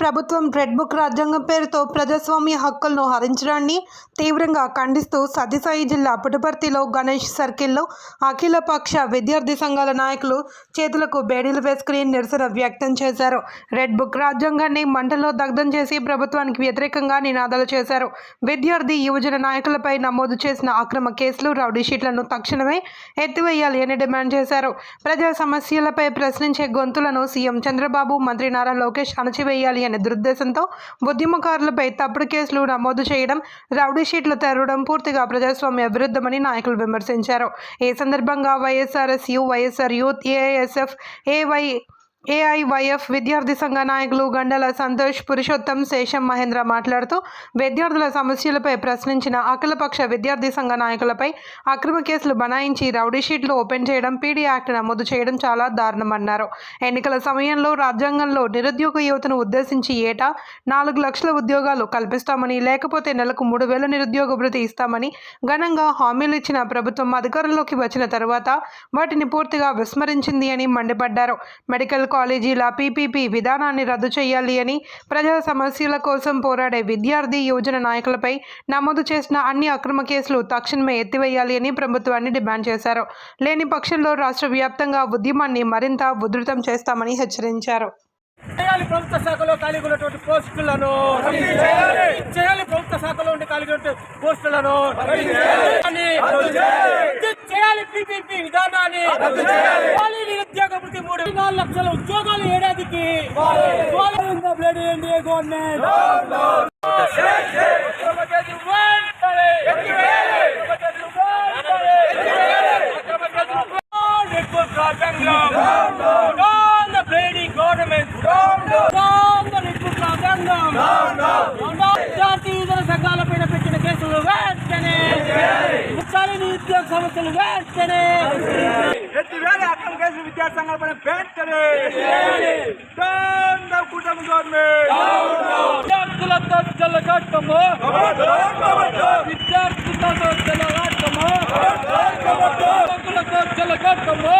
ప్రభుత్వం red book రాజ్యాంగం పేరుతో ప్రజాస్వామ్య హక్కులను హరించడాన్ని తీవ్రంగా ఖండిస్తూ సత్యసాయి జిల్లా పుట్టపర్తిలో గణేష్ సర్కిల్లో అఖిలపక్ష విద్యార్థి సంఘాల నాయకులు చేతులకు బేడీలు వేసుకుని నిరసన వ్యక్తం చేశారు. రెడ్ బుక్ రాజ్యాంగాన్ని మంటల్లో దగ్ధం చేసి ప్రభుత్వానికి వ్యతిరేకంగా నినాదాలు చేశారు. విద్యార్థి యువజన నాయకులపై నమోదు చేసిన అక్రమ కేసులు రౌడీ షీట్లను తక్షణమే ఎత్తివేయాలి అని డిమాండ్ చేశారు. ప్రజా సమస్యలపై ప్రశ్నించే గొంతులను సీఎం చంద్రబాబు మంత్రి నారా లోకేష్ అణచివేయాలి అనే దురుద్దేశంతో ఉద్యమకారులపై తప్పుడు కేసులు నమోదు చేయడం రౌడీ షీట్లు తెరవడం పూర్తిగా ప్రజాస్వామ్య విరుద్ధమని నాయకులు విమర్శించారు. ఈ సందర్భంగా YSRSU YSR youth AISF AY AIYF విద్యార్థి సంఘ నాయకులు గండల సంతోష్ పురుషోత్తం శేషం మహేంద్ర మాట్లాడుతూ విద్యార్థుల సమస్యలపై ప్రశ్నించిన అఖిలపక్ష విద్యార్థి సంఘ నాయకులపై అక్రమ కేసులు బనాయించి రౌడీ షీట్లు ఓపెన్ చేయడం పీడీ యాక్ట్ నమోదు చేయడం చాలా దారుణమన్నారు. ఎన్నికల సమయంలో రాజ్యాంగంలో నిరుద్యోగ యువతను ఉద్దేశించి ఏటా నాలుగు లక్షల ఉద్యోగాలు కల్పిస్తామని లేకపోతే నెలకు మూడు వేల నిరుద్యోగ భృతి ఇస్తామని ఘనంగా హామీలు ఇచ్చిన ప్రభుత్వం అధికారంలోకి వచ్చిన తర్వాత వాటిని పూర్తిగా విస్మరించింది అని మండిపడ్డారు. మెడికల్ కాలేజీల పీపీపీ విధానాన్ని రద్దు చేయాలి అని ప్రజా సమస్యల కోసం పోరాడే విద్యార్థి యువజన నాయకులపై నమోదు చేసిన అన్ని అక్రమ కేసులు తక్షణమే ఎత్తివేయాలి అని ప్రభుత్వాన్ని డిమాండ్ చేశారు. లేని పక్షంలో రాష్ట్ర వ్యాప్తంగా ఉద్యమాన్ని మరింత ఉధృతం చేస్తామని హెచ్చరించారు. చేయాలి ప్రభుత్వ శాఖలో ఉన్నటువంటి పోస్టులను చేయాలి. ప్రభుత్వ శాఖలో ఉండి ఖాళీ ఉన్నటువంటి పోస్టులను చేయాలి. పీపీపీ విధానాన్ని ఖాళీ నాలుగు లక్షల ఉద్యోగాలు ఏడాదికి. సంఘాల పైన పెట్టిన కేసులు వెంటనే నిరుద్యోగ సమస్యలు వెంటనే ఎత్తివేల అక్రమ కేసులు విద్యార్థి సంఘాల పైన వెంటనే Down the కూటమి గవర్నమెంట్ విద్యార్థులతో జల్లగట్టము విద్యార్థులతో జల్లగట్టము విద్యార్థులతో జల్లగట్టము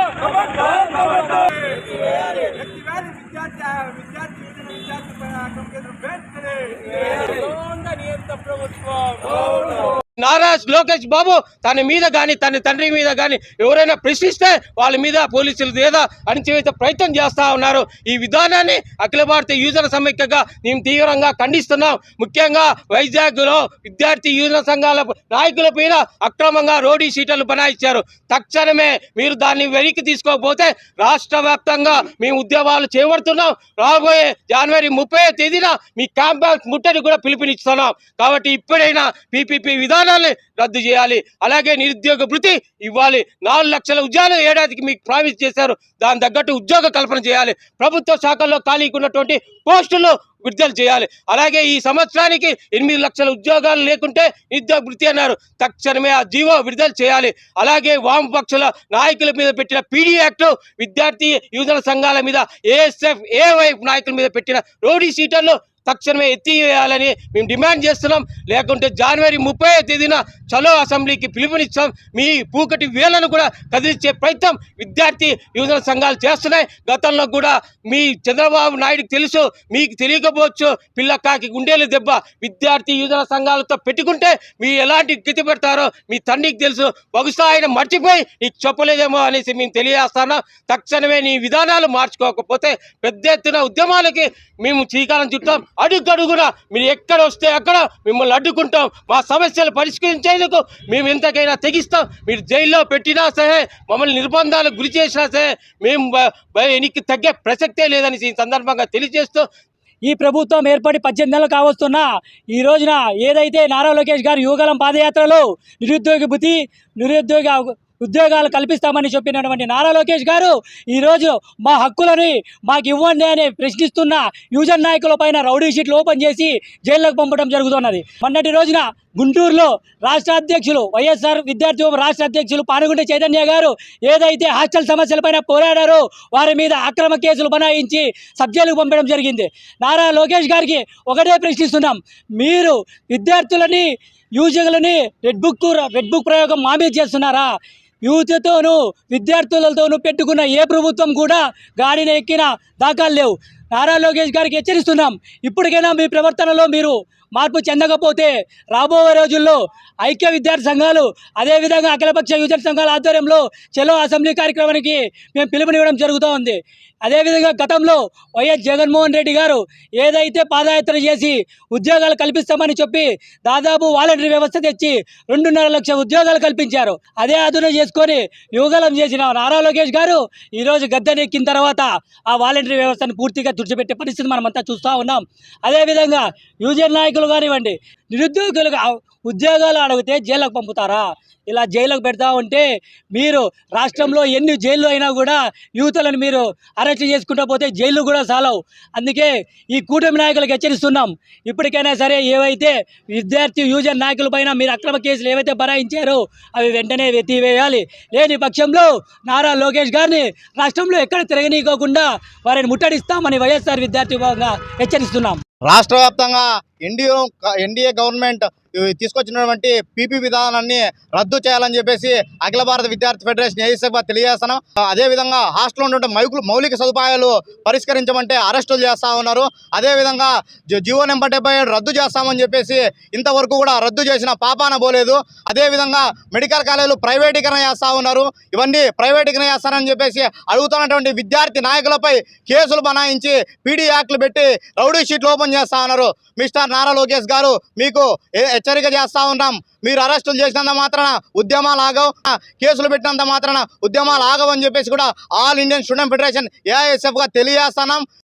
నారా లోకేష్ బాబు తన మీద కానీ తన తండ్రి మీద కానీ ఎవరైనా ప్రశ్నిస్తే వాళ్ళ మీద పోలీసులు ఏదో అణిచివేసే ప్రయత్నం చేస్తూ ఉన్నారు. ఈ విధానాన్ని అఖిల భారతీయ యువజన సమైక్యగా మేము తీవ్రంగా ఖండిస్తున్నాం. ముఖ్యంగా వైజాగ్లో విద్యార్థి యూజన సంఘాల నాయకుల పైన అక్రమంగా రోడీ సీటలు బనాయించారు. తక్షణమే మీరు దాన్ని వెనక్కి తీసుకోకపోతే రాష్ట్ర వ్యాప్తంగా మేము ఉద్యమాలు చేపడుతున్నాం. రాబోయే జనవరి ముప్పై తేదీన మీ క్యాంపస్ ముట్టడి కూడా పిలుపునిస్తున్నాం. కాబట్టి ఇప్పుడైనా పీపీపీ విధానం విధానాన్ని రద్దు చేయాలి. అలాగే నిరుద్యోగ భృతి ఇవ్వాలి. నాలుగు లక్షల ఉద్యోగాలు ఏడాదికి మీకు ప్రామిస్ చేశారు. దాని తగ్గట్టు ఉద్యోగ కల్పన చేయాలి. ప్రభుత్వ శాఖల్లో ఖాళీకి ఉన్నటువంటి పోస్టులు విడుదల చేయాలి. అలాగే ఈ సంవత్సరానికి ఎనిమిది లక్షల ఉద్యోగాలు లేకుంటే నిరుద్యోగ వృత్తి అన్నారు. తక్షణమే ఆ జీవో విడుదల చేయాలి. అలాగే వామపక్షుల నాయకుల మీద పెట్టిన పీడీ యాక్ట్ విద్యార్థి యువజన సంఘాల మీద ఏఎస్ఎఫ్ ఏవైఎఫ్ నాయకుల మీద పెట్టిన రోడీ సీటర్లు తక్షణమే ఎత్తివేయాలని మేము డిమాండ్ చేస్తున్నాం. లేకుంటే జనవరి ముప్పై తేదీన చలో అసెంబ్లీకి పిలుపునిచ్చాం. మీ పూకటి వేలను కూడా కదిలించే ప్రయత్నం విద్యార్థి యువజన సంఘాలు చేస్తున్నాయి. గతంలో కూడా మీ చంద్రబాబు నాయుడుకి తెలుసు మీకు తెలియకపోవచ్చు. పిల్లకాకి గుండెలు దెబ్బ విద్యార్థి యువజన సంఘాలతో పెట్టుకుంటే మీ ఎలాంటి గతి పెడతారో మీ తండ్రికి తెలుసు. బహుశా ఆయన మర్చిపోయి నీకు చెప్పలేదేమో అనేసి మేము తెలియజేస్తాను తక్షణమే నీ విధానాలు మార్చుకోకపోతే పెద్ద ఎత్తున ఉద్యమాలకి మేము శ్రీకారం చుట్టాం. అడుగడుగున మీరు ఎక్కడ వస్తే అక్కడ మిమ్మల్ని అడ్డుకుంటాం. మా సమస్యలు పరిష్కరించేందుకు మేము ఎంతకైనా తెగిస్తాం. మీరు జైల్లో పెట్టినా సరే మమ్మల్ని నిర్బంధాలకు గురి చేసినా సరే మేము ఎనికి తగ్గే ప్రసక్తే లేదని ఈ సందర్భంగా తెలియజేస్తూ ఈ ప్రభుత్వం ఏర్పడి పద్దెనిమిది నెలలు కావస్తున్నా ఈ రోజున ఏదైతే నారా లోకేష్ గారు యువగలం పాదయాత్రలో నిరుద్యోగ బుద్ధి నిరుద్యోగ ఉద్యోగాలు కల్పిస్తామని చెప్పినటువంటి నారా లోకేష్ గారు ఈరోజు మా హక్కులని మాకు ఇవ్వండి అని ప్రశ్నిస్తున్న యువజన నాయకుల పైన రౌడీ షీట్లు ఓపెన్ చేసి జైల్లోకి పంపడం జరుగుతున్నది. మొన్నటి రోజున గుంటూరులో రాష్ట్ర అధ్యక్షులు వైఎస్ఆర్ విద్యార్థి రాష్ట్ర అధ్యక్షులు పానుగుంట చైతన్య గారు ఏదైతే హాస్టల్ సమస్యలపైన పోరాడారో వారి మీద అక్రమ కేసులు బనాయించి సబ్జెక్టులకు పంపడం జరిగింది. నారా లోకేష్ గారికి ఒకటే ప్రశ్నిస్తున్నాం. మీరు విద్యార్థులని యూజీలని రెడ్ బుక్ రెడ్ బుక్ ప్రయోగం మామే చేస్తున్నారా? యూత్తోనూ విద్యార్థులతోనూ పెట్టుకున్న ఏ ప్రభుత్వం కూడా గాడిన ఎక్కిన దాఖలు లేవు. నారా లోకేష్ గారికి హెచ్చరిస్తున్నాం. ఇప్పటికైనా మీ ప్రవర్తనలో మీరు మార్పు చెందకపోతే రాబోయే రోజుల్లో ఐక్య విద్యార్థి సంఘాలు అదేవిధంగా అఖిలపక్ష యువజన సంఘాల ఆధ్వర్యంలో చెలో అసెంబ్లీ కార్యక్రమానికి మేము పిలుపునివ్వడం జరుగుతూ ఉంది. అదేవిధంగా గతంలో వైఎస్ జగన్మోహన్ రెడ్డి గారు ఏదైతే పాదయాత్ర చేసి ఉద్యోగాలు కల్పిస్తామని చెప్పి దాదాపు వాలంటరీ వ్యవస్థ తెచ్చి రెండున్నర లక్షల ఉద్యోగాలు కల్పించారు. అదే అదును చేసుకొని యువగలం చేసిన నారా లోకేష్ గారు ఈరోజు గద్దెనెక్కిన తర్వాత ఆ వాలంటరీ వ్యవస్థను పూర్తిగా తుడిచిపెట్టే పరిస్థితి మనమంతా చూస్తూ ఉన్నాం. అదేవిధంగా యువజన నాయకులు కానివ్వండి నిరుద్యోగులకు ఉద్యోగాలు అడిగితే జైలుకు పంపుతారా? ఇలా జైలుకు పెడతా ఉంటే మీరు రాష్ట్రంలో ఎన్ని జైళ్ళు అయినా కూడా యువతలను మీరు అరెస్ట్ చేసుకుంటూ పోతే జైలు కూడా సాలవు. అందుకే ఈ కూటమి నాయకులకు హెచ్చరిస్తున్నాం. ఇప్పటికైనా సరే ఏవైతే విద్యార్థి యూజర్ నాయకుల పైన మీరు అక్రమ కేసులు ఏవైతే బరాయించారో అవి వెంటనే ఎత్తివేయాలి లేని పక్షంలో నారా లోకేష్ గారిని రాష్ట్రంలో ఎక్కడ తిరగనీయకోకుండా వారిని ముట్టడిస్తామని వైఎస్ఆర్ విద్యార్థి భాగంగా హెచ్చరిస్తున్నాం. రాష్ట్ర వ్యాప్తంగా ఎన్డీఏ ఎన్డీఏ గవర్నమెంట్ తీసుకొచ్చినటువంటి పీపీ విధానాన్ని రద్దు చేయాలని చెప్పేసి అఖిల భారత విద్యార్థి ఫెడరేషన్ ఏసీసభ తెలియజేస్తున్నాం. అదేవిధంగా హాస్టల్లో ఉన్నటువంటి మైకులు మౌలిక సదుపాయాలు పరిష్కరించమంటే అరెస్టులు చేస్తా ఉన్నారు. అదేవిధంగా జి- జియో నెంబర్ డెబ్బై ఏడు రద్దు చేస్తామని చెప్పేసి ఇంతవరకు కూడా రద్దు చేసిన పాపాన పోలేదు. అదేవిధంగా మెడికల్ కాలేజీలు ప్రైవేటీకరణ చేస్తా ఉన్నారు. ఇవన్నీ ప్రైవేటీకరణ చేస్తారని చెప్పేసి అడుగుతున్నటువంటి విద్యార్థి నాయకులపై కేసులు బనాయించి పీడీ యాక్ట్లు పెట్టి రౌడీ షీట్లు ఓపెన్ చేస్తా ఉన్నారు. మిస్టర్ నారా లోకేష్ గారు మీకు ఏ- హెచ్చరిక చేస్తా ఉన్నాం. మీరు అరెస్టులు చేసినంత మాత్రాన ఉద్యమాలు ఆగవు. కేసులు పెట్టినంత మాత్రాన ఉద్యమాలు ఆగవని చెప్పేసి కూడా ఆల్ ఇండియన్ స్టూడెంట్ ఫెడరేషన్ ఏఐఎస్ఎఫ్గా తెలియజేస్తున్నాం.